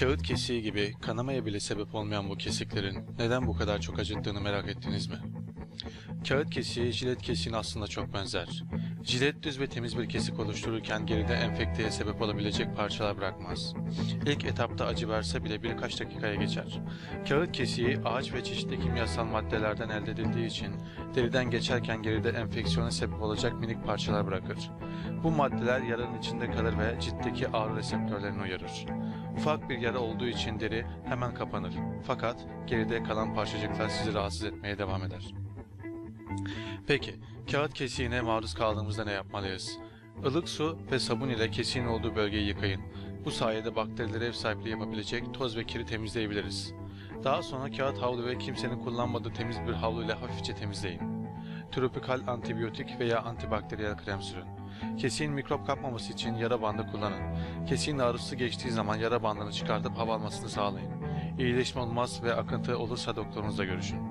Kağıt kesiği gibi kanamaya bile sebep olmayan bu kesiklerin neden bu kadar çok acıttığını merak ettiniz mi? Kağıt kesiği jilet kesiğine aslında çok benzer. Jilet düz ve temiz bir kesik oluştururken geride enfekteye sebep olabilecek parçalar bırakmaz. İlk etapta acı verse bile birkaç dakikaya geçer. Kağıt kesiği ağaç ve çeşitli kimyasal maddelerden elde edildiği için deriden geçerken geride enfeksiyona sebep olacak minik parçalar bırakır. Bu maddeler yaranın içinde kalır ve ciltteki ağrı reseptörlerini uyarır. Ufak bir yara olduğu için deri hemen kapanır. Fakat geride kalan parçacıklar sizi rahatsız etmeye devam eder. Peki, kağıt kesiğine maruz kaldığımızda ne yapmalıyız? Ilık su ve sabun ile kesiğin olduğu bölgeyi yıkayın. Bu sayede bakterilere ev sahipliği yapabilecek toz ve kiri temizleyebiliriz. Daha sonra kağıt havlu ve kimsenin kullanmadığı temiz bir havlu ile hafifçe temizleyin. Tropikal antibiyotik veya antibakteriyel krem sürün. Kesiğin mikrop kapmaması için yara bandı kullanın. Kesiğin ağrısı geçtiği zaman yara bandını çıkartıp hava almasını sağlayın. İyileşme olmaz ve akıntı olursa doktorunuzla görüşün.